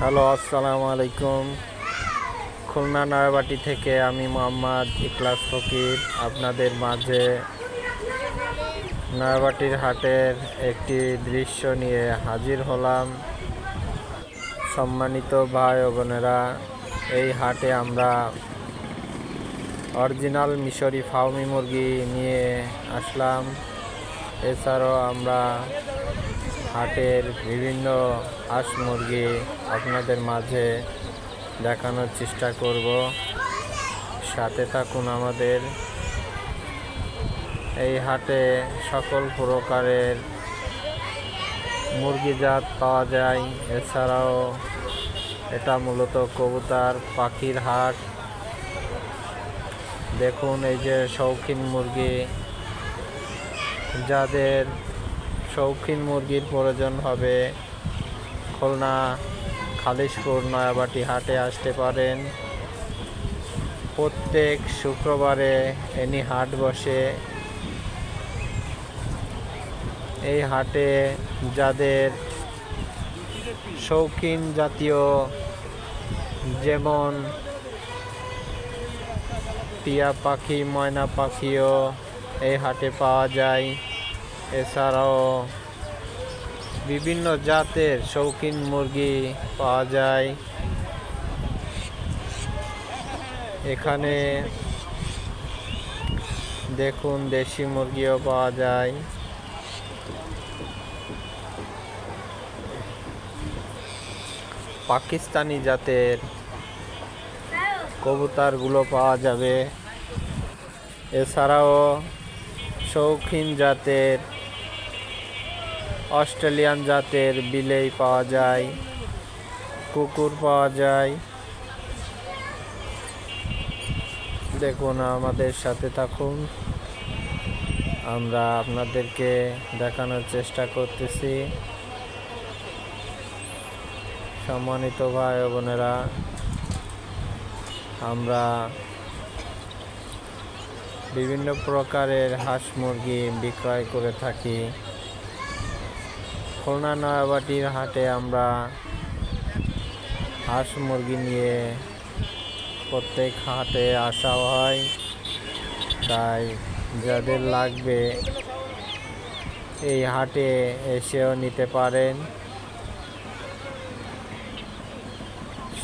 Hello, আসসালামু আলাইকুম। খুলনা নয়াবাটি থেকে আমি মোহাম্মদ ইকলাস ফকির। আপনাদের মাঝে নয়াবাটির হাটের একটি দৃশ্য নিয়ে হাজির হলাম। সম্মানিত ভাই ও বোনেরা, এই হাটে আমরা অরিজিনাল মিশরি ফাউমি মুরগি নিয়ে আসলাম। এছাড়াও আমরা হাটের বিভিন্ন হাঁস মুরগি আপনাদের মাঝে দেখানোর চেষ্টা করব। সাথে থাকুন আমাদের। এই হাটে সকল প্রকারের মুরগি জাত পাওয়া যায়। এছাড়াও এটা মূলত কবুতার, পাখির হাট। দেখুন এই যে শৌখিন মুরগি। যাদের শৌখিন মুরগির প্রয়োজন হবে। খুলনা খালিশপুর নয়াবাটি হাটে আসতে পারেন। প্রত্যেক শুক্রবারে এনি হাট বসে। এই হাটে যাদের শৌখিন জাতীয় যেমন টিয়া পাখি, ময়না পাখিও এই হাটে পাওয়া যায়। এছাড়াও বিভিন্ন জাতের শৌখিন মুরগি পাওয়া যায়। এখানে দেখুন দেশি মুরগিও পাওয়া যায়। পাকিস্তানি জাতের কবুতারগুলো পাওয়া যাবে। এছাড়াও শৌখিন জাতের অস্ট্রেলিয়ান জাতের বিলেই পাওয়া যায়, কুকুর পাওয়া যায়। দেখুন, আমাদের সাথে থাকুন। আমরা আপনাদেরকে দেখানোর চেষ্টা করতেছি। সম্মানিত ভাই বোনেরা, আমরা বিভিন্ন প্রকারের হাঁস মুরগি বিক্রয় করে থাকি। খুলনা নয়াবাটির হাটে আমরা হাঁস মুরগি নিয়ে প্রত্যেক হাটে আসা হয়। তাই যাদের লাগবে এই হাটে এসেও নিতে পারেন।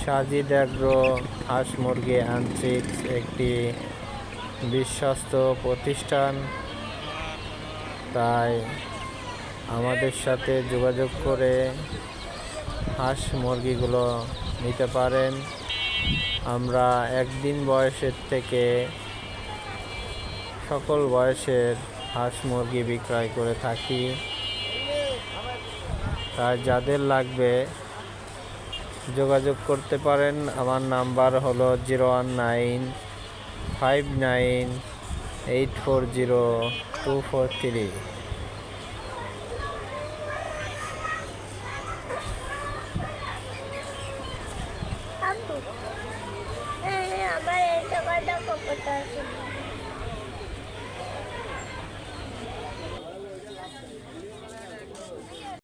সাজিদ অ্যাগ্রো হাঁস মুরগি অ্যান্ট্রিক্স একটি বিশ্বস্ত প্রতিষ্ঠান। তাই আমাদের সাথে যোগাযোগ করে হাঁস মুরগিগুলো নিতে পারেন। আমরা একদিন বয়সের থেকে সকল বয়সের হাঁস মুরগি বিক্রয় করে থাকি। তাই যাদের লাগবে যোগাযোগ করতে পারেন। আমার নাম্বার হলো zero one nine five nine eight four zero two four three. আব্বু এই আমার এই টাকাটা কত আছে